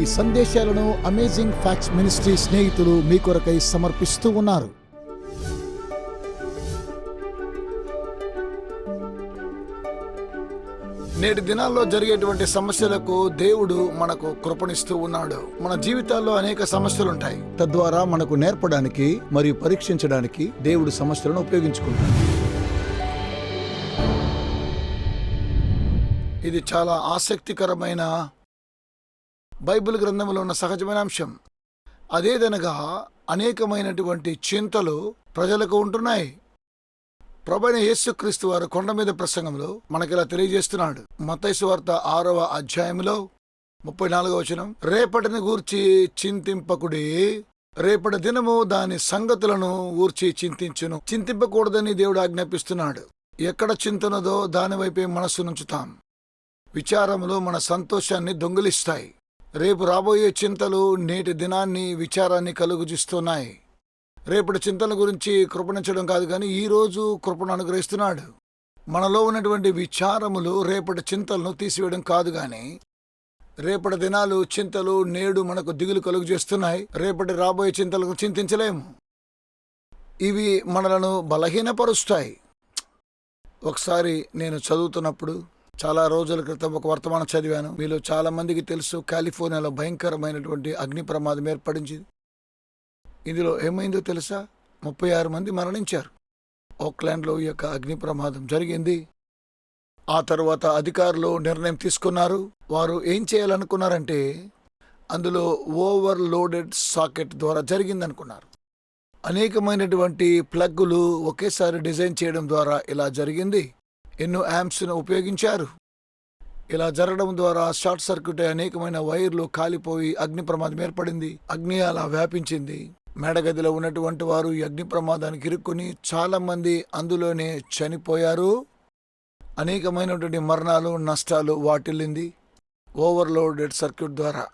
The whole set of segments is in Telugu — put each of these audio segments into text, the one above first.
ఈ సందేశాలను అమేజింగ్ ఫ్యాక్ట్స్ మినిస్ట్రీ స్నేహితులు మీ కొరకై సమర్పిస్తూ ఉన్నారు. నేటి దినాల్లో జరిగేటువంటి సమస్యలకు దేవుడు మనకు కృపణిస్తూ ఉన్నాడు. మన జీవితాల్లో అనేక సమస్యలు ఉంటాయి తద్వారా మనకు నేర్పడానికి మరియు పరీక్షించడానికి దేవుడు సమస్యలను ఉపయోగించుకుంటాడు. ఇది చాలా ఆసక్తికరమైన బైబిల్ గ్రంథంలో ఉన్న సహజమైన అంశం. అదేదనగా అనేకమైనటువంటి చింతలు ప్రజలకు ఉంటున్నాయి. ప్రభైన యేసుక్రీస్తు వారు కొండ మీద ప్రసంగంలో మనకిలా తెలియజేస్తున్నాడు. మతైసు వార్త ఆరవ అధ్యాయంలో ముప్పై నాలుగవ వచనం. రేపటిని గూర్చి చింతింపకుడి రేపటి దినము దాని సంగతులను ఊర్చి చింతించును. చింతింపకూడదని దేవుడు ఆజ్ఞాపిస్తున్నాడు. ఎక్కడ చింతనదో దానివైపే మనస్సు నుంచుతాం. విచారములు మన సంతోషాన్ని దొంగిలిస్తాయి. రేపు రాబోయే చింతలు నేటి దినాన్ని విచారాన్ని కలుగుజిస్తున్నాయి. రేపటి చింతల గురించి కృపణించడం కాదు కానీ ఈ రోజు కృపను అనుగ్రహిస్తున్నాడు. మనలో ఉన్నటువంటి విచారములు రేపటి చింతలను తీసివేయడం కాదు గాని రేపటి దినాలు చింతలు నేడు మనకు దిగులు కలుగు చేస్తున్నాయి రేపటి రాబోయే చింతలకు చింతించలేము. ఇవి మనలను బలహీనపరుస్తాయి. ఒకసారి నేను చదువుతున్నప్పుడు చాలా రోజుల క్రితం ఒక వర్తమానం చదివాను. మీలో చాలా మందికి తెలుసు కాలిఫోర్నియాలో భయంకరమైనటువంటి అగ్ని ప్రమాదం ఏర్పడించింది ఇందులో ఏమైందో తెలుసా? ముప్పై ఆరు మంది మరణించారు. ఓక్లాండ్లో ఈ యొక్క అగ్ని ప్రమాదం జరిగింది. ఆ తర్వాత అధికారులు నిర్ణయం తీసుకున్నారు. వారు ఏం చేయాలనుకున్నారంటే అందులో ఓవర్ లోడెడ్ సాకెట్ ద్వారా జరిగిందనుకున్నారు. అనేకమైనటువంటి ప్లగ్గులు ఒకేసారి డిజైన్ చేయడం ద్వారా ఇలా జరిగింది. ఎన్నో యాంప్స్ను ఉపయోగించారు. ఇలా జరగడం ద్వారా షార్ట్ సర్క్యూట్ అనేకమైన వైర్లు కాలిపోయి అగ్ని ప్రమాదం ఏర్పడింది. అగ్ని అలా వ్యాపించింది. మేడగదిలో ఉన్నటువంటి వారు ఈ అగ్ని ప్రమాదానికి ఇరుక్కుని చాలామంది అందులోనే చనిపోయారు. అనేకమైనటువంటి మరణాలు నష్టాలు వాటిల్లింది. ఓవర్లోడెడ్ సర్క్యూట్ ద్వారా.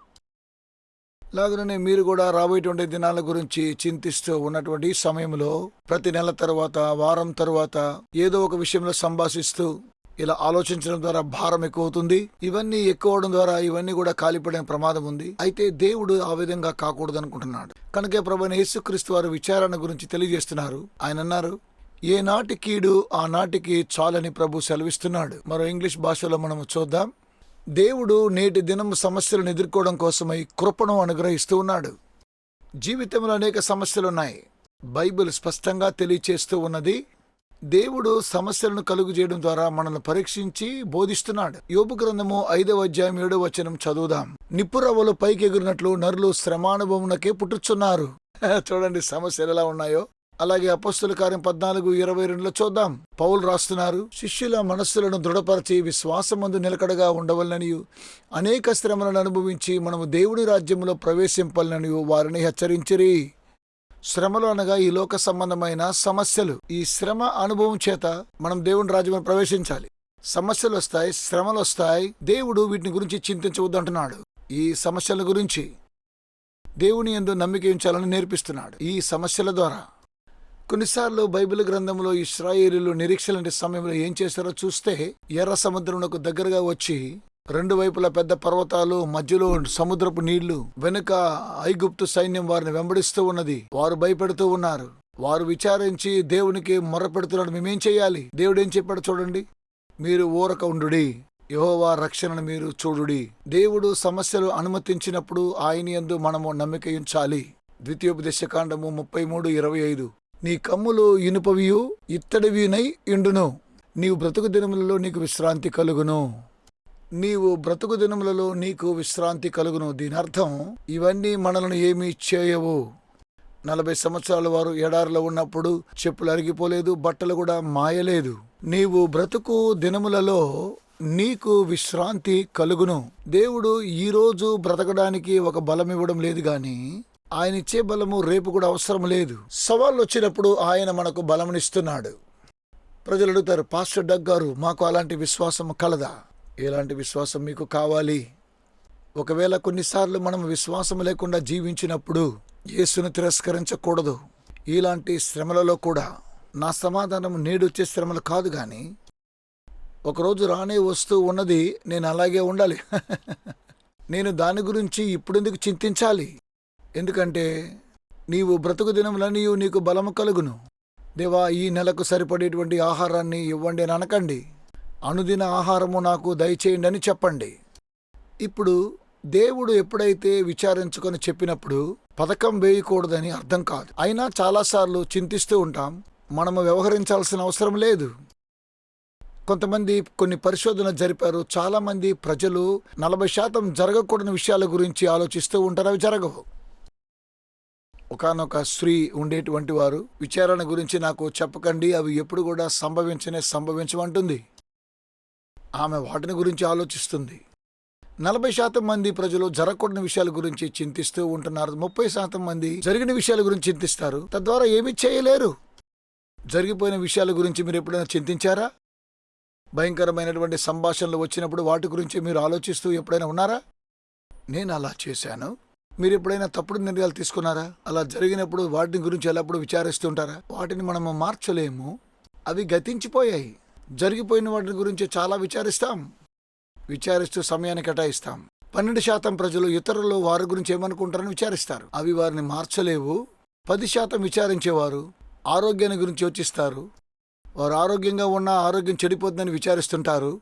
లాగుననే మీరు కూడా రాబోయేటువంటి దినాల గురించి చింతిస్తూ ఉన్నటువంటి ఈ సమయంలో ప్రతి నెల తర్వాత వారం తర్వాత ఏదో ఒక విషయంలో సంభాషిస్తూ ఇలా ఆలోచించడం ద్వారా భారం ఎక్కువ అవుతుంది ఇవన్నీ ఎక్కువ అవడం ద్వారా ఇవన్నీ కూడా కాలిపడే ప్రమాదం ఉంది. అయితే దేవుడు ఆ విధంగా కాకూడదు అనుకుంటున్నాడు కనుక ప్రభుని యేసుక్రీస్తు వారు విచారణ గురించి తెలియజేస్తున్నారు. ఆయన అన్నారు ఏ నాటి కీడు ఆనాటికి చాలని ప్రభు సెలవిస్తున్నాడు. మరో ఇంగ్లీష్ భాషలో మనం చూద్దాం. దేవుడు నేటి దినం సమస్యలను ఎదుర్కోవడం కోసమై కృపను అనుగ్రహిస్తూ ఉన్నాడు. జీవితంలో అనేక సమస్యలున్నాయి. బైబిల్ స్పష్టంగా తెలియచేస్తూ ఉన్నది దేవుడు సమస్యలను కలుగు చేయడం ద్వారా మనల్ని పరీక్షించి బోధిస్తున్నాడు. యోపు గ్రంథము ఐదవ అధ్యాయం ఏడవ వచనం చదువుదాం. నిప్పురవ్వలు పైకి ఎగిరినట్లు నరులు శ్రమానుభవమునకే పుట్టుచున్నారు. చూడండి సమస్యలు ఎలా ఉన్నాయో. అలాగే అపస్తుల కార్యం పద్నాలుగు ఇరవై రెండులో చూద్దాం. పౌలు రాస్తున్నారు శిష్యుల మనస్సులను దృఢపరిచి విశ్వాసమందు నిలకడగా ఉండవలననియు అనేక శ్రమలను అనుభవించి మనము దేవుని రాజ్యంలో ప్రవేశింపాలననియు వారిని హెచ్చరించిరి. శ్రమలు అనగా ఈ లోక సంబంధమైన సమస్యలు. ఈ శ్రమ అనుభవం చేత మనం దేవుని రాజ్యంలో ప్రవేశించాలి. సమస్యలు వస్తాయి శ్రమలు వస్తాయి. దేవుడు వీటిని గురించి చింతించవద్దంటున్నాడు. ఈ సమస్యల గురించి దేవుని ఎందు నమ్మిక ఉంచాలని నేర్పిస్తున్నాడు. ఈ సమస్యల ద్వారా కొన్నిసార్లు బైబిల్ గ్రంథంలో ఇస్రాయేలీలు నిరీక్షలంటి సమయంలో ఏం చేశారో చూస్తే ఎర్ర సముద్రమునకు దగ్గరగా వచ్చి రెండు వైపులా పెద్ద పర్వతాలు మధ్యలో సముద్రపు నీళ్ళు వెనుక ఐగుప్తు సైన్యం వారిని వెంబడిస్తూ ఉన్నది. వారు భయపెడుతూ ఉన్నారు. వారు విచారించి దేవునికి మొర్రపెడుతున్నాడు మేమేం చేయాలి? దేవుడు ఏం చెప్పాడు చూడండి. మీరు ఊరక ఉండుడి. యహోవా రక్షణను మీరు చూడుడి. దేవుడు సమస్యలు అనుమతించినప్పుడు ఆయన యందు మనము నమ్మిక ఉంచాలి. ద్వితీయోపదేశకాండము ముప్పై మూడు ఇరవై ఐదు. నీ కమ్ములు ఇనుపవియు ఇత్తడివినై ఇండును. నీవు బ్రతుకు దినములలో నీకు విశ్రాంతి కలుగును. నీవు బ్రతుకు దినములలో నీకు విశ్రాంతి కలుగును. దీని అర్థం ఇవన్నీ మనలను ఏమీ చేయవు. నలభై సంవత్సరాల వారు ఎడారిలో ఉన్నప్పుడు చెప్పులు అరిగిపోలేదు బట్టలు కూడా మాయలేదు. నీవు బ్రతుకు దినములలో నీకు విశ్రాంతి కలుగును. దేవుడు ఈరోజు బ్రతకడానికి ఒక బలం ఇవ్వడం లేదు కానీ ఆయన ఇచ్చే బలము రేపు కూడా అవసరం లేదు. సవాళ్ళు వచ్చినప్పుడు ఆయన మనకు బలమునిస్తున్నాడు. ప్రజలు అడుగుతారు పాస్టర్ డగ్ గారు మాకు అలాంటి విశ్వాసం కలదా? ఎలాంటి విశ్వాసం మీకు కావాలి? ఒకవేళ కొన్నిసార్లు మనం విశ్వాసం లేకుండా జీవించినప్పుడు యేసును తిరస్కరించకూడదు. ఇలాంటి శ్రమలలో కూడా నా సమాధానం నేడొచ్చే శ్రమలు కాదు కానీ ఒకరోజు రానే వస్తూ ఉన్నది నేను అలాగే ఉండాలి. నేను దాని గురించి ఇప్పుడెందుకు చింతించాలి? ఎందుకంటే నీవు బ్రతుకు దినములని నీకు బలము కలుగును. దేవా ఈ నెలకు సరిపడేటువంటి ఆహారాన్ని ఇవ్వండి అని అనకండి. అనుదిన ఆహారము నాకు దయచేయండి అని చెప్పండి. ఇప్పుడు దేవుడు ఎప్పుడైతే విచారించుకొని చెప్పినప్పుడు పథకం వేయకూడదని అర్థం కాదు. అయినా చాలాసార్లు చింతిస్తూ ఉంటాం. మనము వ్యవహరించాల్సిన అవసరం లేదు. కొంతమంది కొన్ని పరిశోధన జరిపారు. చాలామంది ప్రజలు నలభై శాతం జరగకూడని విషయాల గురించి ఆలోచిస్తూ ఉంటారు. అవి జరగవు. ఒకానొక స్త్రీ ఉండేటువంటి వారు విచారణ గురించి నాకు చెప్పకండి అవి ఎప్పుడు కూడా సంభవించనే సంభవించమంటుంది ఆమె వాటిని గురించి ఆలోచిస్తుంది. నలభై శాతం మంది ప్రజలు జరగకూడని విషయాల గురించి చింతిస్తూ ఉంటున్నారు. ముప్పై శాతం మంది జరిగిన విషయాల గురించి చింతిస్తారు. తద్వారా ఏమీ చేయలేరు. జరిగిపోయిన విషయాల గురించి మీరు ఎప్పుడైనా చింతించారా? భయంకరమైనటువంటి సంభాషణలు వచ్చినప్పుడు వాటి గురించి మీరు ఆలోచిస్తూ ఎప్పుడైనా ఉన్నారా? నేను అలా చేశాను. మీరు ఎప్పుడైనా తప్పుడు నిర్ణయాలు తీసుకున్నారా? అలా జరిగినప్పుడు వాటిని గురించి ఎల్లప్పుడూ విచారిస్తుంటారా వాటిని మనము మార్చలేము. అవి గతించిపోయాయి. జరిగిపోయిన వాటి గురించి చాలా విచారిస్తాం. విచారిస్తూ సమయాన్ని కేటాయిస్తాం. పన్నెండు శాతం ప్రజలు ఇతరులు వారి గురించి ఏమనుకుంటారని విచారిస్తారు. అవి వారిని మార్చలేవు. పది శాతం విచారించేవారు ఆరోగ్యాన్ని గురించి యోచిస్తారు. వారు ఆరోగ్యంగా ఉన్నా ఆరోగ్యం చెడిపోతుందని విచారిస్తుంటారు.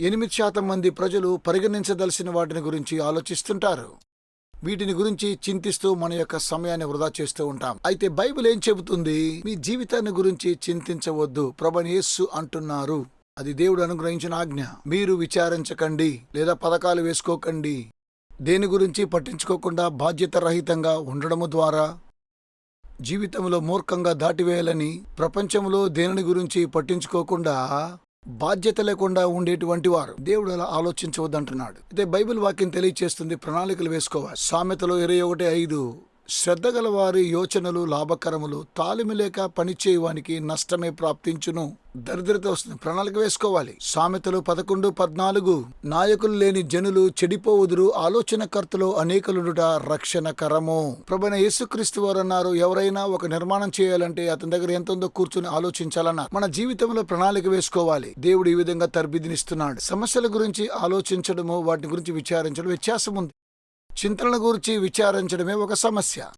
ఎనిమిది శాతం మంది ప్రజలు పరిగణించదలసిన వాటిని గురించి ఆలోచిస్తుంటారు. వీటిని గురించి చింతిస్తూ మన యొక్క సమయాన్ని వృధా చేస్తూ ఉంటాం. అయితే బైబిల్ ఏం చెబుతుంది? మీ జీవితాన్ని గురించి చింతించవద్దు. ప్రభనేస్సు అంటున్నారు. అది దేవుడు అనుగ్రహించిన ఆజ్ఞ. మీరు విచారించకండి లేదా పథకాలు వేసుకోకండి. దేని గురించి పట్టించుకోకుండా బాధ్యత రహితంగా ఉండడము ద్వారా జీవితంలో మూర్ఖంగా దాటివేయాలని ప్రపంచంలో దేనిని గురించి పట్టించుకోకుండా బాధ్యత లేకుండా ఉండేటువంటి వారు. దేవుడు అలా ఆలోచించవద్దంటున్నాడు. అయితే బైబిల్ వాక్యం తెలియచేస్తుంది ప్రణాళికలు వేసుకోవాలి. సామెతలో ఇరవై ఒకటి ఐదు శ్రద్ధ గలవారి యోచనలు లాభకరములు తాలిమి లేక పనిచేయవానికి నష్టమే ప్రాప్తించును. దరిద్రత వస్తుంది. ప్రణాళిక వేసుకోవాలి. సామెతలు పదకొండు పద్నాలుగు. నాయకులు లేని జనులు చెడిపోవుదురు. ఆలోచనకర్తలు అనేకలుడుట రక్షణకరము. ప్రభైన యేసుక్రీస్తు వారు అన్నారు ఎవరైనా ఒక నిర్మాణం చేయాలంటే అతని దగ్గర ఎంత ఉందో కూర్చుని ఆలోచించాలన్నారు. మన జీవితంలో ప్రణాళిక వేసుకోవాలి. దేవుడు ఈ విధంగా తర్బిదినిస్తున్నాడు. సమస్యల గురించి ఆలోచించడము వాటి గురించి విచారించడం వ్యత్యాసం ఉంది చింతనల గురించి విచారించడమే ఒక సమస్య.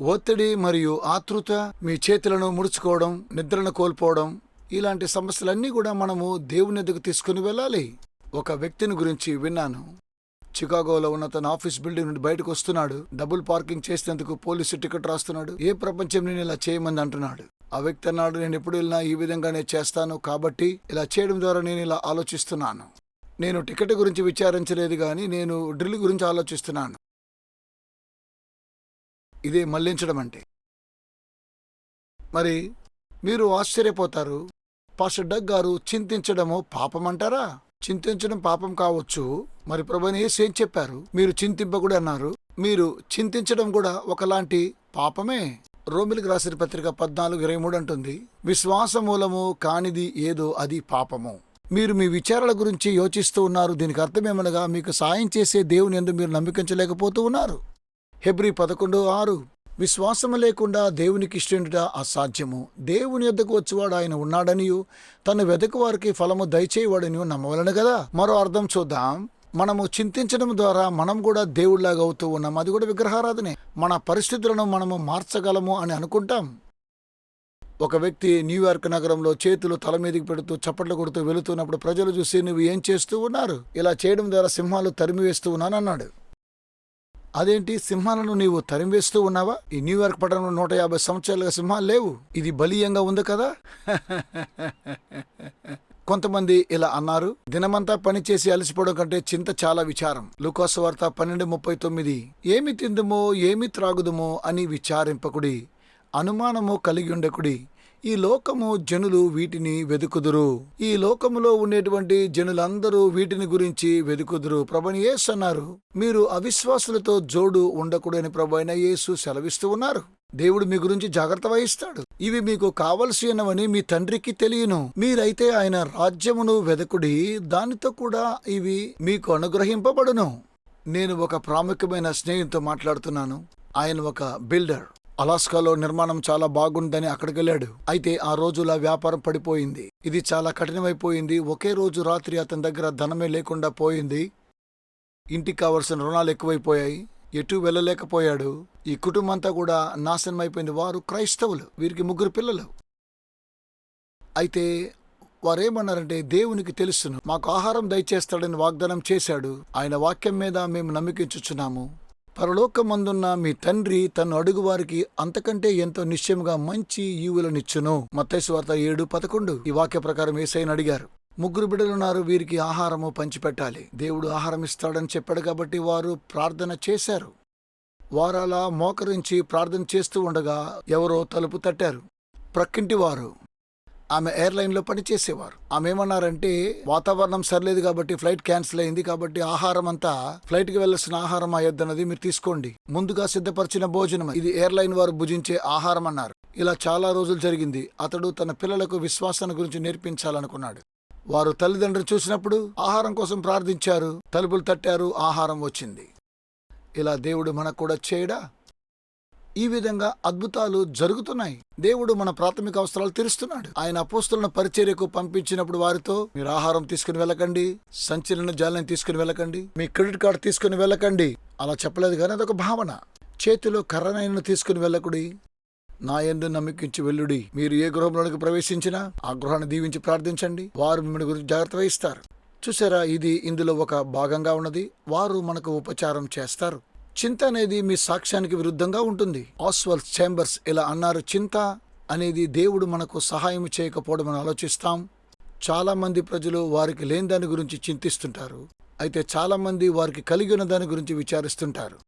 ఒత్తిడి మరియు ఆతృత మీ చేతులను ముడుచుకోవడం నిద్రను కోల్పోవడం ఇలాంటి సమస్యలన్నీ కూడా మనము దేవుని ఎదుగు తీసుకుని వెళ్ళాలి. ఒక వ్యక్తిని గురించి విన్నాను. చికాగోలో ఉన్న తన ఆఫీస్ బిల్డింగ్ నుండి బయటకు వస్తున్నాడు. డబుల్ పార్కింగ్ చేసేందుకు పోలీసు టికెట్ రాస్తున్నాడు. ఏ ప్రపంచం నేను ఇలా చేయమని అంటున్నాడు. ఆ వ్యక్తి అన్నాడు నేను ఎప్పుడు వెళ్ళినా ఈ విధంగానే చేస్తాను కాబట్టి ఇలా చేయడం ద్వారా నేను ఇలా ఆలోచిస్తున్నాను. నేను టికెట్ గురించి విచారించలేదు కానీ నేను డ్రిల్ గురించి ఆలోచిస్తున్నాను. ఇదే మళ్ళించడం అంటే. మరి మీరు ఆశ్చర్యపోతారు. పాస్టర్ డగ్ గారు చింతించడము పాపం అంటారా? చింతించడం పాపం కావచ్చు. మరి ప్రభుని యేసు ఏం చెప్పారు? మీరు చింతింపకూడదు అన్నారు. మీరు చింతించడం కూడా ఒకలాంటి పాపమే. రోమిలికి రాసిన పత్రిక పద్నాలుగు ఇరవై మూడు అంటుంది. విశ్వాస మూలము కానిది ఏదో అది పాపము. మీరు మీ విచారాల గురించి యోచిస్తూ ఉన్నారు. దీనికి అర్థమేమనగా మీకు సాయం చేసే దేవుని ఎందు మీరు నమ్మికించలేకపోతూ ఉన్నారు. హెబ్రి పదకొండు ఆరు. విశ్వాసము లేకుండా దేవునికి ఇష్టండుట అసాధ్యము. దేవుని యొద్దకు వచ్చేవాడు ఆయన ఉన్నాడనియు తను వెదకు వారికి ఫలము దయచేయవాడని నమ్మవలను కదా? మరో అర్థం చూద్దాం. మనము చింతించడం ద్వారా మనం కూడా దేవుడిలాగా అవుతూ ఉన్నాం. అది కూడా విగ్రహారాధనే. మన పరిస్థితులను మనము మార్చగలము అని అనుకుంటాం. ఒక వ్యక్తి న్యూయార్క్ నగరంలో చేతులు తల మీదకి పెడుతూ చప్పట్లు కొడుతూ వెళుతున్నప్పుడు ప్రజలు చూసి నువ్వు ఏం చేస్తూ ఉన్నారు? ఇలా చేయడం ద్వారా సింహాలు తరిమివేస్తూ ఉన్నానన్నాడు అదేంటి? సింహాలను నీవు తరిమివేస్తూ ఉన్నావా? ఈ న్యూయార్క్ పట్టణంలో నూట యాభై సంవత్సరాలుగా సింహాలు లేవు. ఇది బలీయంగా ఉంది కదా? కొంతమంది ఇలా అన్నారు. దినమంతా పని చేసి అలసిపోవడం కంటే చింత చాలా విచారం. లూకాసు వార్త పన్నెండు ముప్పై తొమ్మిది. ఏమి తిందుమో ఏమి త్రాగుదుమో అని విచారింపకుడి అనుమానము కలిగి ఉండకుడి ఈ లోకము జనులు వీటిని వెదుకుదురు. ఈ లోకములో ఉండేటువంటి జనులందరూ వీటిని గురించి వెదుకుదురు. ప్రభని యేసు అన్నారు. మీరు అవిశ్వాసులతో జోడు ఉండకూడని ప్రభైన యేసు సెలవిస్తూ ఉన్నారు. దేవుడు మీ గురించి జాగ్రత్త వహిస్తాడు. ఇవి మీకు కావలసినవని మీ తండ్రికి తెలియను. మీరైతే ఆయన రాజ్యమును వెదకుడి దానితో కూడా ఇవి మీకు అనుగ్రహింపబడును. నేను ఒక ప్రాముఖ్యమైన స్నేహితుతో మాట్లాడుతున్నాను. ఆయన ఒక బిల్డర్. అలాస్కాలో నిర్మాణం చాలా బాగుందని అక్కడికి వెళ్ళాడు అయితే ఆ రోజుల వ్యాపారం పడిపోయింది. ఇది చాలా కఠినమైపోయింది. ఒకే రోజు రాత్రి అతని దగ్గర ధనమే లేకుండా పోయింది. ఇంటికి కావలసిన రుణాలు ఎక్కువైపోయాయి. ఎటు వెళ్ళలేకపోయాడు. ఈ కుటుంబం అంతా కూడా నాశనం అయిపోయింది వారు క్రైస్తవులు. వీరికి ముగ్గురు పిల్లలు. అయితే వారేమన్నారంటే దేవునికి తెలుసును. మాకు ఆహారం దయచేస్తాడని వాగ్దానం చేశాడు. ఆయన వాక్యం మీద మేము నమ్మకించుచున్నాము పరలోకమందున్న మీ తండ్రి తను అడుగు వారికి అంతకంటే ఎంతో నిశ్చయముగా మంచి ఈవులనిచ్చును. మత్తైసు ఏడు పదకొండు. ఈ వాక్య ప్రకారం ఏసైని అడిగారు. ముగ్గురు బిడ్డలున్నారు వీరికి ఆహారము పంచిపెట్టాలి. దేవుడు ఆహారం ఇస్తాడని చెప్పాడు కాబట్టి వారు ప్రార్థన చేశారు. వారు అలా మోకరించి ప్రార్థన చేస్తూ ఉండగా ఎవరో తలుపు తట్టారు. ప్రక్కింటి వారు ఆమె ఎయిర్లైన్లో పనిచేసేవారు. ఆమె ఏమన్నారంటే వాతావరణం సరిలేదు కాబట్టి ఫ్లైట్ క్యాన్సిల్ అయింది కాబట్టి ఆహారం అంతా ఫ్లైట్కి వెళ్ళాల్సిన ఆహారం అయ్యొద్దన్నది మీరు తీసుకోండి. ముందుగా సిద్ధపరిచిన భోజనం ఇది ఎయిర్లైన్ వారు భుజించే ఆహారం అన్నారు ఇలా చాలా రోజులు జరిగింది. అతడు తన పిల్లలకు విశ్వాసాన్ని గురించి నేర్పించాలనుకున్నాడు. వారు తల్లిదండ్రులు చూసినప్పుడు ఆహారం కోసం ప్రార్థించారు. తలుపులు తట్టారు. ఆహారం వచ్చింది. ఇలా దేవుడు మనకు కూడా చేయడా? ఈ విధంగా అద్భుతాలు జరుగుతున్నాయి. దేవుడు మన ప్రాథమిక అవసరాలు తీరుస్తున్నాడు. ఆయన అపోస్తులను పరిచర్యకు పంపించినప్పుడు వారితో మీరు ఆహారం తీసుకుని వెళ్ళకండి సంచలన జాలని తీసుకుని వెళ్ళకండి మీ క్రెడిట్ కార్డు తీసుకుని వెళ్ళకండి. అలా చెప్పలేదు కానీ అదొక భావన. చేతిలో కర్రనైన తీసుకుని వెళ్ళకుడి. నా ఎందు నమ్మకించి వెల్లుడి మీరు ఏ గృహంలోనికి ప్రవేశించినా ఆ గృహాన్ని దీవించి ప్రార్థించండి. వారు మిమ్మల్ని గురించి జాగ్రత్త వహిస్తారు. చూసారా ఇది ఇందులో ఒక భాగంగా ఉన్నది. వారు మనకు ఉపచారం చేస్తారు. చింత అనేది మీ సాక్ష్యానికి విరుద్ధంగా ఉంటుంది. ఆస్వల్ చేంబర్స్ ఇలా అన్నారు చింత అనేది దేవుడు మనకు సహాయం చేయకపోవడం అని ఆలోచిస్తాం. చాలామంది ప్రజలు వారికి లేని దాని గురించి చింతిస్తుంటారు. అయితే చాలామంది వారికి కలిగి ఉన్న దాని గురించి విచారిస్తుంటారు.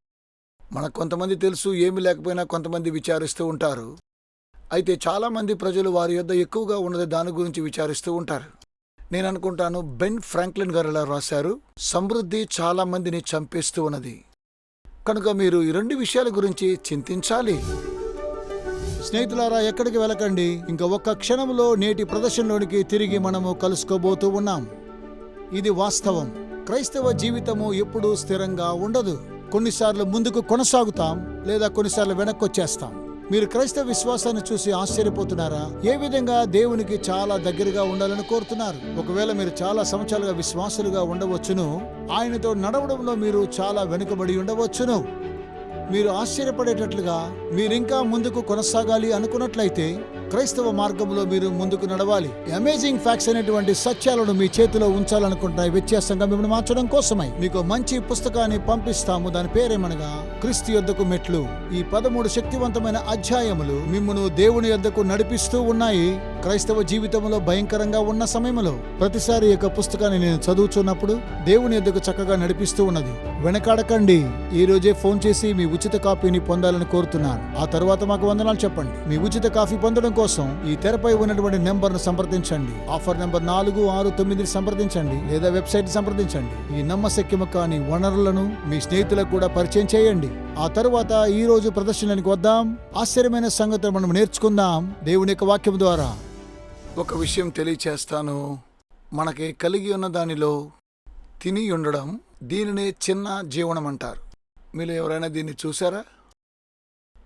మనకు కొంతమంది తెలుసు ఏమి లేకపోయినా కొంతమంది విచారిస్తూ ఉంటారు. అయితే చాలామంది ప్రజలు వారి యొద్ద ఎక్కువగా ఉన్నది దాని గురించి విచారిస్తూ ఉంటారు. నేను అనుకుంటాను బెన్ ఫ్రాంక్లిన్ గారు ఇలా రాశారు సమృద్ధి చాలామందిని చంపేస్తూ ఉన్నది. కనుక మీరు ఈ రెండు విషయాల గురించి చింతించాలి. స్నేహితులారా ఎక్కడికి వెళ్ళకండి. ఇంకా ఒక్క క్షణంలో నేటి ప్రదర్శనలోనికి తిరిగి మనము కలుసుకోబోతూ ఉన్నాం. ఇది వాస్తవం. క్రైస్తవ జీవితము ఎప్పుడూ స్థిరంగా ఉండదు. కొన్నిసార్లు ముందుకు కొనసాగుతాం లేదా కొన్నిసార్లు వెనక్కి వచ్చేస్తాం మీరు క్రైస్తవ విశ్వాసాన్ని చూసి ఆశ్చర్యపోతున్నారా? ఏ విధంగా దేవునికి చాలా దగ్గరగా ఉండాలని కోరుతున్నారు? ఒకవేళ మీరు చాలా సంవత్సరాలుగా విశ్వాసులుగా ఉండవచ్చును ఆయనతో నడవడంలో మీరు చాలా వెనుకబడి ఉండవచ్చును. మీరు ఆశ్చర్యపడేటట్లుగా మీరింకా ముందుకు కొనసాగాలి అనుకున్నట్లయితే క్రైస్తవ మార్గంలో మీరు ముందుకు నడవాలి. అమేజింగ్ ఫ్యాక్ట్స్ అనేటువంటి సత్యాలను మీ చేతిలో ఉంచాలనుకుంటున్న వ్యత్యాసంగా మిమ్మల్ని మార్చడం కోసమై మీకు మంచి పుస్తకాన్ని పంపిస్తాము. దాని పేరేమనగా క్రీస్తు యొద్దకు మెట్లు. ఈ పదమూడు శక్తివంతమైన అధ్యాయములు మిమ్మను దేవుని యొద్దకు నడిపిస్తూ ఉన్నాయి. క్రైస్తవ జీవితంలో భయంకరంగా ఉన్న సమయంలో ప్రతిసారి యొక్క పుస్తకాన్ని నేను చదువుతున్నప్పుడు దేవుని యొద్దకు చక్కగా నడిపిస్తూ ఉన్నది. వెనకాడకండి. ఈ రోజే ఫోన్ చేసి మీ ఉచిత కాపీని పొందాలని కోరుతున్నాను. ఆ తర్వాత మాకు వందనాలు చెప్పండి. మీ ఉచిత కాఫీ పొందడం కోసం ఈ తెరపై ఉన్నటువంటి నెంబర్ను సంప్రదించండి. ఆఫర్ నెంబర్ నాలుగు ఆరు తొమ్మిదిని సంప్రదించండి. లేదా వెబ్సైట్ సంప్రదించండి. ఈ నమ్మశక్యము కాని వనరులను మీ స్నేహితులకు కూడా పరిచయం చేయండి. ఆ తరువాత ఈ రోజు ప్రదర్శనకి వద్దాం. ఆశ్చర్యమైన సంగతులు మనం నేర్చుకుందాం దేవుని యొక్క వాక్యం ద్వారా. ఒక విషయం తెలియచేస్తాను. మనకి కలిగి ఉన్న దానిలో తిని ఉండడం దీనినే చిన్న జీవనం అంటారు. మీరు ఎవరైనా దీన్ని చూసారా?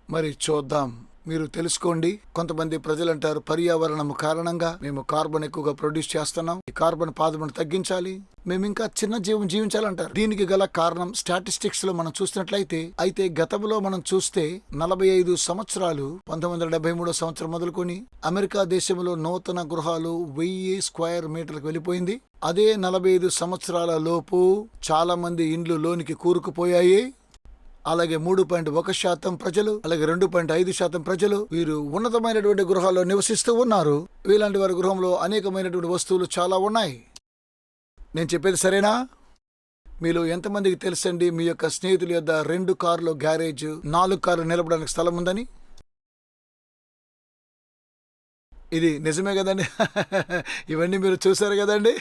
మరి చూద్దాం. మీరు తెలుసుకోండి. కొంతమంది ప్రజలు అంటారు పర్యావరణం కారణంగా మేము కార్బన్ ఎక్కువగా ప్రొడ్యూస్ చేస్తున్నాం. ఈ కార్బన్ పాదమును తగ్గించాలి. మేము ఇంకా చిన్న జీవం జీవించాలంటారు. దీనికి గల కారణం స్టాటిస్టిక్స్లో మనం చూసినట్లయితే అయితే గతంలో మనం చూస్తే నలభై ఐదు సంవత్సరాలు పంతొమ్మిది వందల డెబ్బై మూడో సంవత్సరం మొదలుకొని అమెరికా దేశంలో నూతన గృహాలు వెయ్యి స్క్వేర్ మీటర్లకు వెళ్ళిపోయింది. అదే నలభై ఐదు సంవత్సరాల లోపు చాలా మంది ఇండ్లు లోనికి కూరుకుపోయాయి. అలాగే మూడు పాయింట్ ఒక శాతం ప్రజలు అలాగే రెండు పాయింట్ ఐదు శాతం ప్రజలు వీరు ఉన్నతమైనటువంటి గృహాల్లో నివసిస్తూ ఉన్నారు. వీలాంటి వారి గృహంలో అనేకమైనటువంటి వస్తువులు చాలా ఉన్నాయి. నేను చెప్పేది సరేనా? మీలో ఎంతమందికి తెలుసండి మీ యొక్క స్నేహితుల యొక్క రెండు కార్లు గ్యారేజ్ నాలుగు కార్లు నిలపడానికి స్థలం ఉందని? ఇది నిజమే కదండి. ఇవన్నీ మీరు చూశారు కదండి.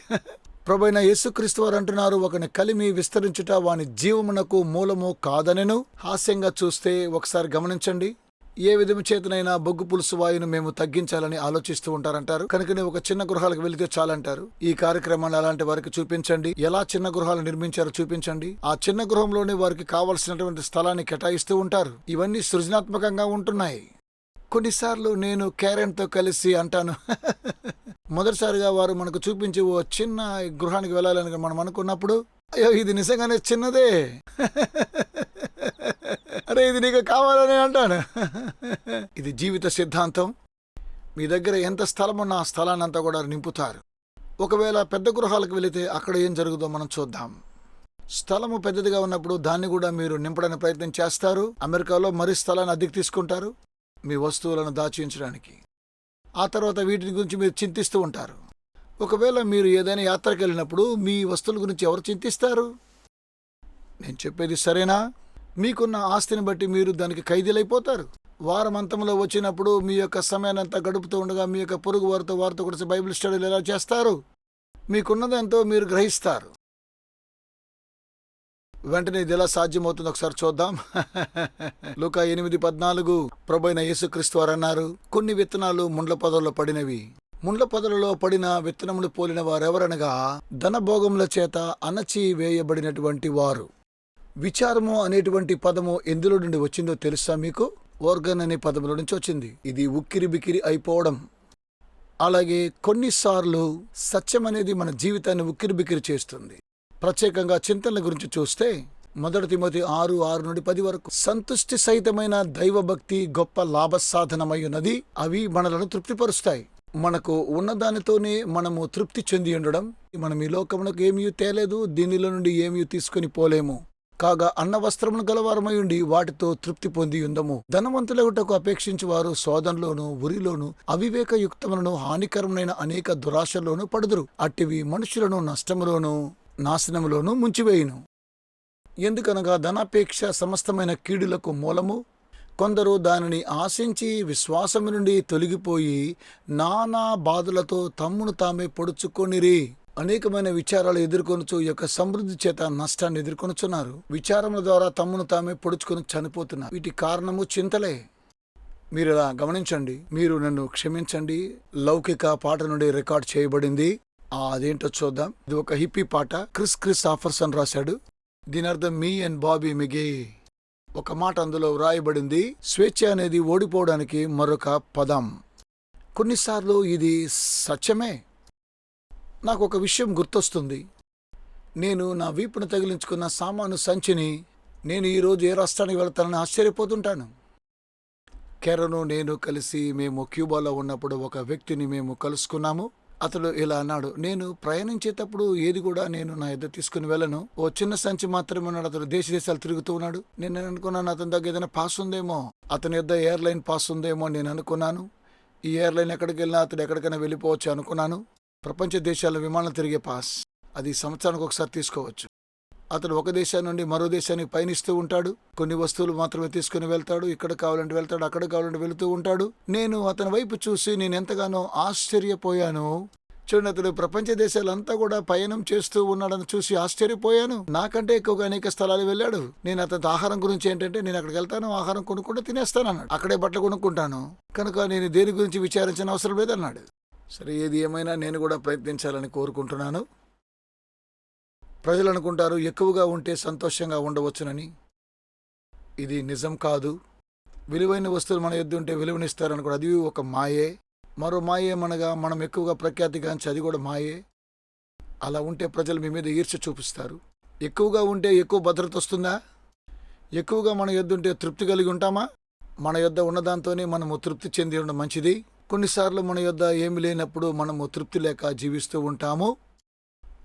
ప్రభైన యేసుక్రీస్తు వారు అంటున్నారు ఒకని కలిమి విస్తరించుట వాని జీవమునకు మూలము కాదనెను. హాస్యంగా చూస్తే ఒకసారి గమనించండి. ఏ విధము చేతనైనా బొగ్గు పులుసు వాయును మేము తగ్గించాలని ఆలోచిస్తూ ఉంటారంటారు. కనుకనే ఒక చిన్న గృహాలకు వెళితే చాలంటారు. ఈ కార్యక్రమాన్ని అలాంటి వారికి చూపించండి. ఎలా చిన్న గృహాలు నిర్మించారో చూపించండి. ఆ చిన్న గృహంలోనే వారికి కావలసినటువంటి స్థలాన్ని కేటాయిస్తూ ఉంటారు. ఇవన్నీ సృజనాత్మకంగా ఉంటున్నాయి. కొన్నిసార్లు నేను క్యారెన్తో కలిసి అంటాను. మొదటిసారిగా వారు మనకు చూపించి ఓ చిన్న గృహానికి వెళ్ళాలని మనం అనుకున్నప్పుడు అయ్యో ఇది నిజంగానే చిన్నదే. అరే ఇది నీకు కావాలని అంటాను. ఇది జీవిత సిద్ధాంతం. మీ దగ్గర ఎంత స్థలం ఉన్నా ఆ స్థలాన్ని అంతా కూడా నింపుతారు. ఒకవేళ పెద్ద గృహాలకు వెళితే అక్కడ ఏం జరుగుతుందో మనం చూద్దాం. స్థలము పెద్దదిగా ఉన్నప్పుడు దాన్ని కూడా మీరు నింపడానికి ప్రయత్నం చేస్తారు. అమెరికాలో మరీ స్థలాన్ని అద్దెకు తీసుకుంటారు. మీ వస్తువులను దాచి ఉంచడానికి ఆ తర్వాత వీటిని గురించి మీరు చింతిస్తూ ఉంటారు. ఒకవేళ మీరు ఏదైనా యాత్రకు వెళ్ళినప్పుడు మీ వస్తువుల గురించి ఎవరు చింతిస్తారు? నేను చెప్పేది సరేనా? మీకున్న ఆస్తిని బట్టి మీరు దానికి ఖైదీలైపోతారు. వారమంతంలో వచ్చినప్పుడు మీ యొక్క సమయాన్ని అంతా గడుపుతూ ఉండగా మీ యొక్క పొరుగు వారితో వారితో కూడా బైబిల్ స్టడీలు ఎలా చేస్తారు? మీకున్నదంతో మీరు గ్రహిస్తారు. వెంటనే ఇది ఎలా సాధ్యమవుతుందో ఒకసారి చూద్దాం. లూకా ఎనిమిది పద్నాలుగు. ప్రభైన యేసుక్రీస్తు వారు అన్నారు కొన్ని విత్తనాలు ముండ్ల పొదల్లో పడినవి. ముండ్ల పొదలలో పడిన విత్తనములు పోలిన వారెవరనగా ధనభోగముల చేత అణచి వేయబడినటువంటి వారు. విచారము అనేటువంటి పదము ఎందులో నుండి వచ్చిందో తెలుసా మీకు? ఓర్గన్ అనే పదములో నుంచి వచ్చింది. ఇది ఉక్కిరి బిక్కిరి అయిపోవడం. అలాగే కొన్నిసార్లు సత్యం అనేది మన జీవితాన్ని ఉక్కిరి బిక్కిరి చేస్తుంది. ప్రత్యేకంగా చింతనల గురించి చూస్తే మొదటి తిమోతి ఆరు ఆరు నుండి పది వరకు సంతుష్టి సహితమైన దైవభక్తి గొప్ప లాభ సాధనమై ఉన్నది అవి మనలను తృప్తిపరుస్తాయి. మనకు ఉన్నదానితోనే మనము తృప్తి చెంది ఉండడం మనం ఈ లోకమునకు ఏమీ తేలేదు దీనిలో నుండి ఏమీ తీసుకుని పోలేము. కాగా అన్న వస్త్రమును గలవారమై ఉండి వాటితో తృప్తి పొంది ఉందము. ధనవంతులగుటకు అపేక్షించి వారు శోధనలోను ఉరిలోను అవివేకయుక్తములను హానికరమైన అనేక దురాశల్లోనూ పడుదురు. అట్టివి మనుషులను నష్టములోను నాశనములోనూ ముంచివేయును. ఎందుకనగా ధనాపేక్ష సమస్తమైన కీడులకు మూలము కొందరు దానిని ఆశించి విశ్వాసము నుండి తొలగిపోయి నానా బాధలతో తమ్మును తామే పొడుచుకొనిరి. అనేకమైన విచారాలు ఎదుర్కొనుచు యొక్క సమృద్ధి చేత నష్టాన్ని ఎదుర్కొనుచున్నారు. విచారముల ద్వారా తమ్మును తామే పొడుచుకొని చనిపోతున్నారు. వీటి కారణము చింతలే. మీరు ఇలా గమనించండి. మీరు నన్ను క్షమించండి. లౌకిక పాట నుండి రికార్డ్ చేయబడింది. అదేంటో చూద్దాం. ఇది ఒక హిప్పీ పాట. క్రిస్ క్రిస్ ఆఫర్స్ అని రాశాడు. దీని అర్థం మీ అండ్ బాబీ మిగే. ఒక మాట అందులో వ్రాయబడింది. స్వేచ్ఛ అనేది ఓడిపోవడానికి మరొక పదం. కొన్నిసార్లు ఇది సత్యమే. నాకు ఒక విషయం గుర్తొస్తుంది. నేను నా వీపును తగిలించుకున్న సామాను సంచిని నేను ఈరోజు ఏ రాష్ట్రానికి వెళ్తానని ఆశ్చర్యపోతుంటాను. కేరను నేను కలిసి మేము క్యూబాలో ఉన్నప్పుడు ఒక వ్యక్తిని మేము కలుసుకున్నాము. అతడు ఇలా అన్నాడు నేను ప్రయాణించేటప్పుడు ఏది కూడా నేను నా ఎదురు తీసుకుని వెళ్ళను. ఓ చిన్న సంచి మాత్రమే ఉన్నాడు అతడు. దేశ దేశాలు తిరుగుతూ ఉన్నాడు. నేను అనుకున్నాను అతని దగ్గర ఏదైనా పాస్ ఉందేమో. అతని యొద్ద ఎయిర్లైన్ పాస్ ఉందేమో నేను అనుకున్నాను. ఈ ఎయిర్లైన్ ఎక్కడికి వెళ్ళినా అతడు ఎక్కడికైనా వెళ్ళిపోవచ్చు అనుకున్నాను. ప్రపంచ దేశాల విమానం తిరిగే పాస్. అది సంవత్సరానికి ఒకసారి తీసుకోవచ్చు. అతడు ఒక దేశం నుండి మరో దేశానికి పయనిస్తూ ఉంటాడు. కొన్ని వస్తువులు మాత్రమే తీసుకుని వెళ్తాడు. ఇక్కడ కావాలంటే వెళ్తాడు. అక్కడ కావాలంటే వెళుతూ ఉంటాడు. నేను అతని వైపు చూసి నేను ఎంతగానో ఆశ్చర్యపోయాను. చూడండి అతడు ప్రపంచ దేశాలంతా కూడా పయనం చేస్తూ ఉన్నాడని చూసి ఆశ్చర్యపోయాను. నాకంటే ఎక్కువగా అనేక స్థలాలు వెళ్ళాడు. నేను అతని ఆహారం గురించి ఏంటంటే నేను అక్కడికి వెళ్తాను. ఆహారం కొనుక్కుంటే తినేస్తాను అన్నాడు. అక్కడే బట్టలు కొనుక్కుంటాను. కనుక నేను దేని గురించి విచారించిన అవసరం లేదన్నాడు. సరే ఏది ఏమైనా నేను కూడా ప్రయత్నించాలని కోరుకుంటున్నాను. ప్రజలు అనుకుంటారు ఎక్కువగా ఉంటే సంతోషంగా ఉండవచ్చునని. ఇది నిజం కాదు. విలువైన వస్తువులు మన ఎద్దు ఉంటే విలువనిస్తారని కూడా. అది ఒక మాయే. మరో మాయే మనగా మనం ఎక్కువగా ప్రఖ్యాతిగాంచి అది కూడా మాయే. అలా ఉంటే ప్రజలు మీ మీద ఈర్చ చూపిస్తారు. ఎక్కువగా ఉంటే ఎక్కువ భద్రత వస్తుందా? ఎక్కువగా మన ఎద్దుంటే తృప్తి కలిగి ఉంటామా? మన యొద్ద ఉన్నదాంతోనే మనము తృప్తి చెంది ఉండడం మంచిది. కొన్నిసార్లు మన యొద్ద ఏమి లేనప్పుడు మనము తృప్తి లేక జీవిస్తూ ఉంటాము.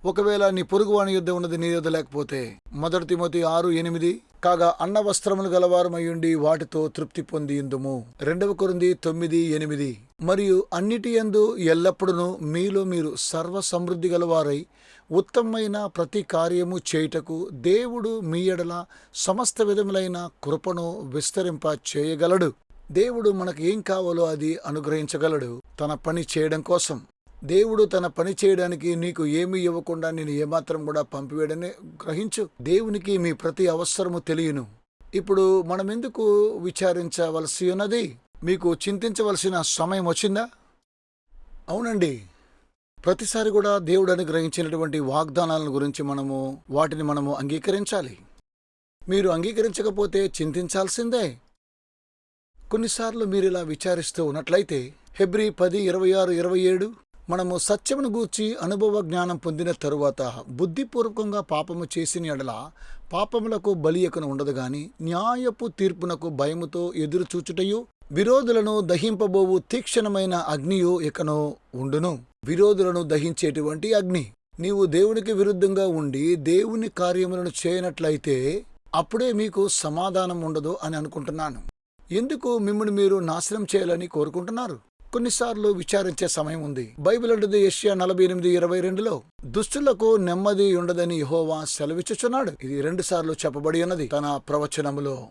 ఒకవేళ నీ పొరుగువాని యుద్ధ ఉన్నది నీ యుద్ధ లేకపోతే మొదటి తిమోతి ఆరు ఎనిమిది. కాగా అన్న వస్త్రములు గలవారమయ్యుండి వాటితో తృప్తి పొంది ఇందుము. రెండవ కొరింది తొమ్మిది ఎనిమిది. మరియు అన్నిటి యందు ఎల్లప్పుడూ మీలో మీరు సర్వ సమృద్ధి గలవారై ఉత్తమమైన ప్రతి కార్యము చేయుటకు దేవుడు మీ ఎడల సమస్త విధములైన కృపను విస్తరింప చేయగలడు. దేవుడు మనకు ఏం కావాలో అది అనుగ్రహించగలడు. తన పని చేయడం కోసం. దేవుడు తన పని చేయడానికి నీకు ఏమీ ఇవ్వకుండా నేను ఏమాత్రం కూడా పంపివేయడని గ్రహించు. దేవునికి మీ ప్రతి అవసరము తెలియను. ఇప్పుడు మనం ఎందుకు విచారించవలసి ఉన్నది మీకు చింతించవలసిన సమయం వచ్చిందా? అవునండి. ప్రతిసారి కూడా దేవుడు అనుగ్రహించినటువంటి వాగ్దానాల గురించి మనము వాటిని మనము అంగీకరించాలి. మీరు అంగీకరించకపోతే చింతించాల్సిందే. కొన్నిసార్లు మీరు ఇలా విచారిస్తూ ఉన్నట్లయితే హెబ్రి పది ఇరవై ఆరు ఇరవై ఏడు మనము సత్యమును గూర్చి అనుభవ జ్ఞానం పొందిన తరువాత బుద్ధిపూర్వకంగా పాపము చేసిన ఎడల పాపములకు బలియకను ఉండదు గాని న్యాయపు తీర్పునకు భయముతో ఎదురు చూచుటయు విరోధులను దహింపబోవు తీక్షణమైన అగ్నియు ఇకను ఉండును. విరోధులను దహించేటువంటి అగ్ని. నీవు దేవునికి విరుద్ధంగా ఉండి దేవుని కార్యములను చేయనట్లయితే అప్పుడే మీకు సమాధానం ఉండదు అని అనుకుంటున్నాను. ఎందుకు మిమ్మల్ని మీరు నాశనం చేయాలని కోరుకుంటున్నారు? కొన్నిసార్లు విచారించే సమయం ఉంది. బైబిల్ అంటుంది ఏషియా నలభై ఎనిమిది ఇరవై రెండులో దుష్టులకు నెమ్మది ఉండదని యహోవా సెలవిచ్చుచున్నాడు. ఇది రెండు సార్లు చెప్పబడి ఉన్నది తన ప్రవచనములో.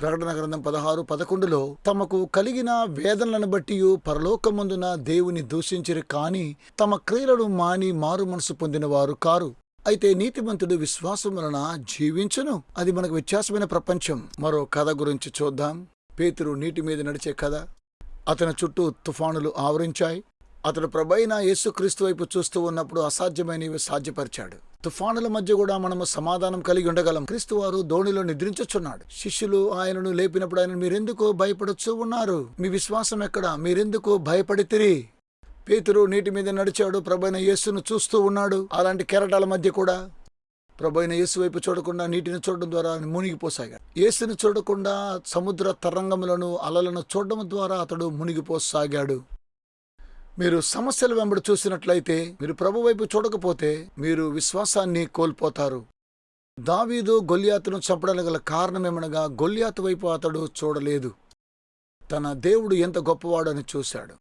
ప్రకటన గ్రంథం పదహారు పదకొండులో తమకు కలిగిన వేదనలను బట్టి పరలోకమందున దేవుని దూషించిరి కాని తమ క్రియలను మాని మారు మనసు పొందినవారు కారు. అయితే నీతిమంతుడు విశ్వాసం వలన జీవించును. అది మనకు వ్యత్యాసమైన ప్రపంచం. మరో కథ గురించి చూద్దాం. పేతురు నీటి మీద నడిచే కథ. అతని చుట్టూ తుఫానులు ఆవరించాయి. అతడు ప్రభైన యేసుక్రీస్తు వైపు చూస్తూ ఉన్నప్పుడు అసాధ్యమైనవి సాధ్యపరిచాడు. తుఫానుల మధ్య కూడా మనము సమాధానం కలిగి ఉండగలం. క్రీస్తు వారు దోణిలో నిద్రించుచున్నాడు. శిష్యులు ఆయనను లేపినప్పుడు ఆయన మీరెందుకు భయపడచ్చు ఉన్నారు? మీ విశ్వాసం ఎక్కడ? మీరెందుకు భయపడితిరి పేతురు నీటి మీద నడిచాడు. ప్రభైన యేసును చూస్తూ ఉన్నాడు. అలాంటి కెరటాల మధ్య కూడా ప్రభైన యేసు వైపు చూడకుండా నీటిని చూడడం ద్వారా మునిగిపోసాగాడు. యేసుని చూడకుండా సముద్ర తరంగములను అలలను చూడడం ద్వారా అతడు మునిగిపోసాగాడు. మీరు సమస్యలు వెంబడి చూసినట్లయితే మీరు ప్రభు వైపు చూడకపోతే మీరు విశ్వాసాన్ని కోల్పోతారు. దావీదు గొల్యాతును చంపడానికి గల కారణమేమనగా గొల్యాతు వైపు అతడు చూడలేదు. తన దేవుడు ఎంత గొప్పవాడని చూశాడు.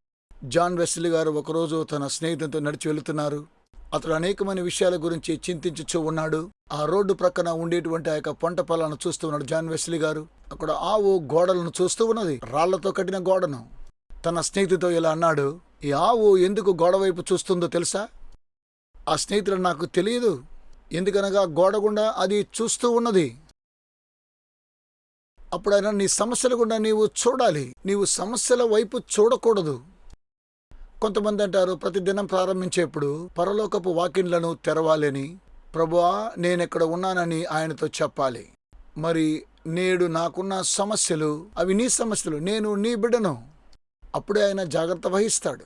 జాన్ వెస్లీ గారు ఒకరోజు తన స్నేహితులతో నడిచి వెళుతున్నారు. అతడు అనేకమైన విషయాల గురించి చింతించుచూ ఉన్నాడు. ఆ రోడ్డు ప్రక్కన ఉండేటువంటి ఆ యొక్క పంట పొలాలను చూస్తూ ఉన్నాడు జాన్ వెస్లీ గారు. అక్కడ ఆవు గోడలను చూస్తూ ఉన్నది. రాళ్ళతో కట్టిన గోడను. తన స్నేహితుతో ఇలా అన్నాడు ఈ ఆవు ఎందుకు గోడ వైపు చూస్తుందో తెలుసా? ఆ స్నేహితుడు నాకు తెలియదు. ఎందుకనగా గోడ గుండా అది చూస్తూ ఉన్నది. అప్పుడైనా నీ సమస్యల గుండా నీవు చూడాలి. నీవు సమస్యల వైపు చూడకూడదు. కొంతమంది అంటారు ప్రతిదినం ప్రారంభించేప్పుడు పరలోకపు వాకిన్లను తెరవాలని ప్రభువా నేనెక్కడ ఉన్నానని ఆయనతో చెప్పాలి. మరి నేడు నాకున్న సమస్యలు అవి నీ సమస్యలు నేను నీ బిడ్డను. అప్పుడే ఆయన జాగ్రత్త వహిస్తాడు.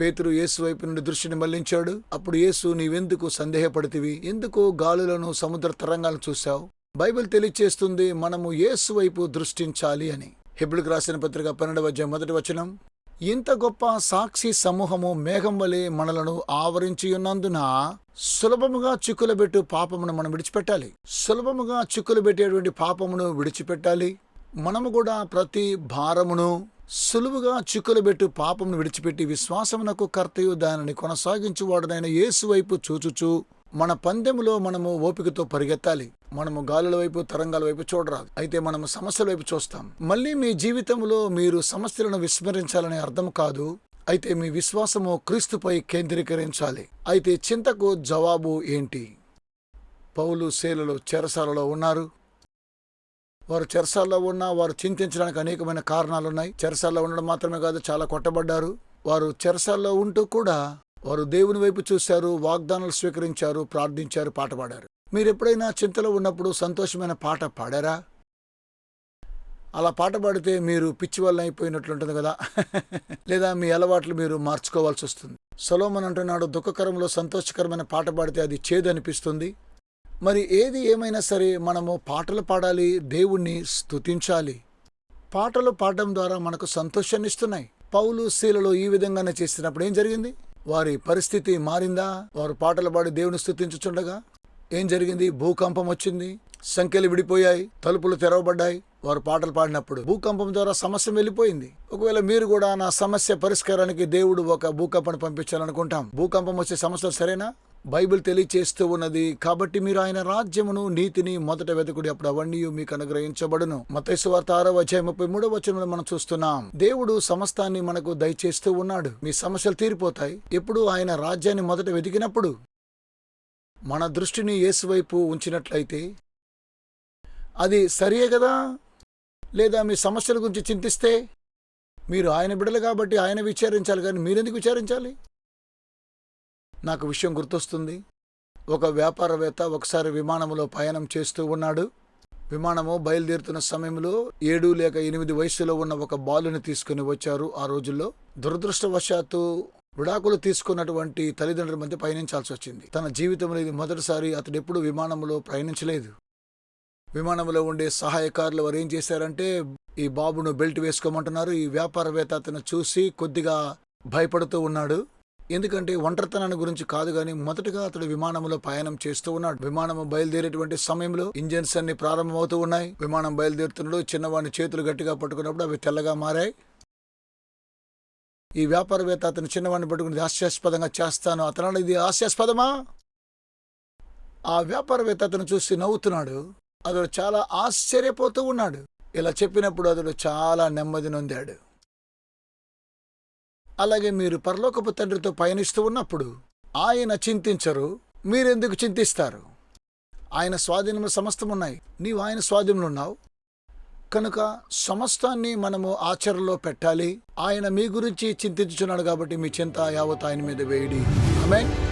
పేతురు యేసు వైపు నుండి దృష్టిని మళ్ళించాడు అప్పుడు యేసు నీవెందుకు సందేహపడితివి? ఎందుకు గాలులను సముద్ర తరంగాలను చూశావు? బైబిల్ తెలియచేస్తుంది మనము యేసు వైపు దృష్టించాలి అని. హెబ్రిల్కి రాసిన పత్రిక పన్నెండవ అధ్యాయం మొదటి వచనం. ఇంత గొప్ప సాక్షి సమూహము మేఘం వలె మనలను ఆవరించియున్నందున సులభముగా సులభముగా చిక్కులబెట్టు పాపమును మనం విడిచిపెట్టాలి. సులభముగా చిక్కులు పెట్టేటువంటి పాపమును విడిచిపెట్టాలి. మనము కూడా ప్రతి భారమును సులువుగా చిక్కులబెట్టు పాపమును విడిచిపెట్టి విశ్వాసమునకు కర్తయు దానిని కొనసాగించువాడునైన యేసు వైపు చూచుచూ మన పందెములో మనము ఓపికతో పరిగెత్తాలి. మనము గాలుల వైపు తరంగాల వైపు చూడరాదు. అయితే మనము సమస్యల వైపు చూస్తాం. మళ్ళీ మీ జీవితంలో మీరు సమస్యలను విస్మరించాలనే అర్థం కాదు. అయితే మీ విశ్వాసము క్రీస్తుపై కేంద్రీకరించాలి. అయితే చింతకు జవాబు ఏంటి? పౌలు శేలలో చెరసాలలో ఉన్నారు. వారు చెరసాల్లో ఉన్నా వారు చింతించడానికి అనేకమైన కారణాలున్నాయి. చెరసాల్లో ఉండడం మాత్రమే కాదు చాలా కొట్టబడ్డారు. వారు చెరసాల్లో ఉంటూ కూడా వారు దేవుని వైపు చూశారు వాగ్దానాలు స్వీకరించారు ప్రార్థించారు పాట పాడారు. మీరు ఎప్పుడైనా చింతలో ఉన్నప్పుడు సంతోషమైన పాట పాడారా? అలా పాట పాడితే మీరు పిచ్చి వల్ల అయిపోయినట్లుంటుంది కదా. లేదా మీ అలవాట్లు మీరు మార్చుకోవాల్సి వస్తుంది. సొలోమన్ అంటున్నాడు దుఃఖకరంలో సంతోషకరమైన పాట పాడితే అది చేదు అనిపిస్తుంది మరి ఏది ఏమైనా సరే మనము పాటలు పాడాలి దేవుణ్ణి స్తుతించాలి. పాటలు పాడడం ద్వారా మనకు సంతోషాన్ని ఇస్తున్నాయి పౌలు శీలలో ఈ విధంగానే చేసినప్పుడు ఏం జరిగింది? వారి పరిస్థితి మారిందా? వారు పాటలు పాడి దేవుని స్థుతించుచుండగా ఏం జరిగింది? భూకంపం వచ్చింది. సంఖ్యలు విడిపోయాయి. తలుపులు తెరవబడ్డాయి. వారు పాటలు పాడినప్పుడు భూకంపం ద్వారా సమస్య వెళ్ళిపోయింది. ఒకవేళ మీరు కూడా నా సమస్య పరిష్కారానికి దేవుడు ఒక భూకంపం పంపించాలనుకుంటాం. భూకంపం వచ్చే సమస్యలు సరేనా? బైబిల్ తెలియచేస్తూ ఉన్నది. కాబట్టి మీరు ఆయన రాజ్యమును నీతిని మొదట వెతకుడి అప్పుడు అవన్నీ మీకు అనుగ్రహించబడును. మతైసు వార్త ఆరో అధ్యాయ ముప్పై మూడో వచనంలో మనం చూస్తున్నాం. దేవుడు సమస్తాన్ని మనకు దయచేస్తూ ఉన్నాడు. మీ సమస్యలు తీరిపోతాయి. ఎప్పుడు ఆయన రాజ్యాన్ని మొదట వెతికినప్పుడు? మన దృష్టిని ఏసువైపు ఉంచినట్లయితే? అది సరియే కదా? లేదా మీ సమస్యల గురించి చింతిస్తే? మీరు ఆయన బిడలు కాబట్టి ఆయన విచారించాలి. కానీ మీరెందుకు విచారించాలి? నాకు విషయం గుర్తొస్తుంది. ఒక వ్యాపారవేత్త ఒకసారి విమానములో ప్రయాణం చేస్తూ ఉన్నాడు. విమానము బయలుదేరుతున్న సమయంలో ఏడు లేక ఎనిమిది వయసులో ఉన్న ఒక బాలుని తీసుకుని వచ్చారు ఆ రోజుల్లో. దురదృష్టవశాత్తు విడాకులు తీసుకున్నటువంటి తల్లిదండ్రుల మధ్య పయనించాల్సి వచ్చింది. తన జీవితంలో ఇది మొదటిసారి అతడు ఎప్పుడు విమానంలో ప్రయాణించలేదు. విమానంలో ఉండే సహాయకారులు వారు ఏం చేశారంటే ఈ బాబును బెల్ట్ వేసుకోమంటున్నారు. ఈ వ్యాపారవేత్త అతను చూసి కొద్దిగా భయపడుతూ ఉన్నాడు. ఎందుకంటే ఒంటరితనాన్ని గురించి కాదు గాని మొదటగా అతడు విమానంలో ప్రయాణం చేస్తూ ఉన్నాడు. విమానం బయలుదేరేటువంటి సమయంలో ఇంజన్స్ అన్ని ప్రారంభమవుతూ ఉన్నాయి. విమానం బయలుదేరుతున్నాడు చిన్నవాడిని చేతులు గట్టిగా పట్టుకున్నప్పుడు అవి తెల్లగా మారాయి. ఈ వ్యాపారవేత్త అతను చిన్నవాడిని పట్టుకుని హాస్యాస్పదంగా చేస్తాను. అతను ఇది హాస్యాస్పదమా? ఆ వ్యాపారవేత్త అతను చూసి నవ్వుతున్నాడు. అతడు చాలా ఆశ్చర్యపోతూ ఉన్నాడు. ఇలా చెప్పినప్పుడు అతడు చాలా నెమ్మది నొందాడు. అలాగే మీరు పరలోకపు తండ్రితో పయనిస్తూ ఉన్నప్పుడు ఆయన చింతించరు మీరెందుకు చింతిస్తారు? ఆయన స్వాధీనంలో సమస్తమున్నాయి నీవు ఆయన స్వాధీనంలో ఉన్నావు. కనుక సమస్తాన్ని మనము ఆచరణలో పెట్టాలి. ఆయన మీ గురించి చింతించుచున్నాడు కాబట్టి మీ చింత యావత్ ఆయన మీద వేయడి. ఆమె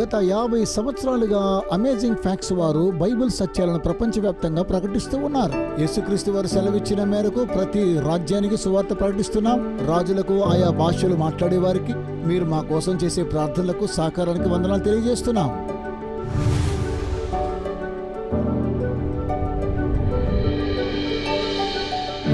గత యాభై సంవత్సరాలుగా అమేజింగ్ ఫ్యాక్ట్స్ వారు బైబిల్ సత్యాలను ప్రపంచవ్యాప్తంగా ప్రకటిస్తూ ఉన్నారు. యేసుక్రీస్తు వారు సెలవిచ్చిన మేరకు ప్రతి రాజ్యానికి సువార్త ప్రకటిస్తున్నాం. రాజులకు ఆయా భాషలు మాట్లాడే వారికి మీరు మా కోసం చేసే ప్రార్థనలకు సహకారానికి వందనాలు తెలియజేస్తున్నాం.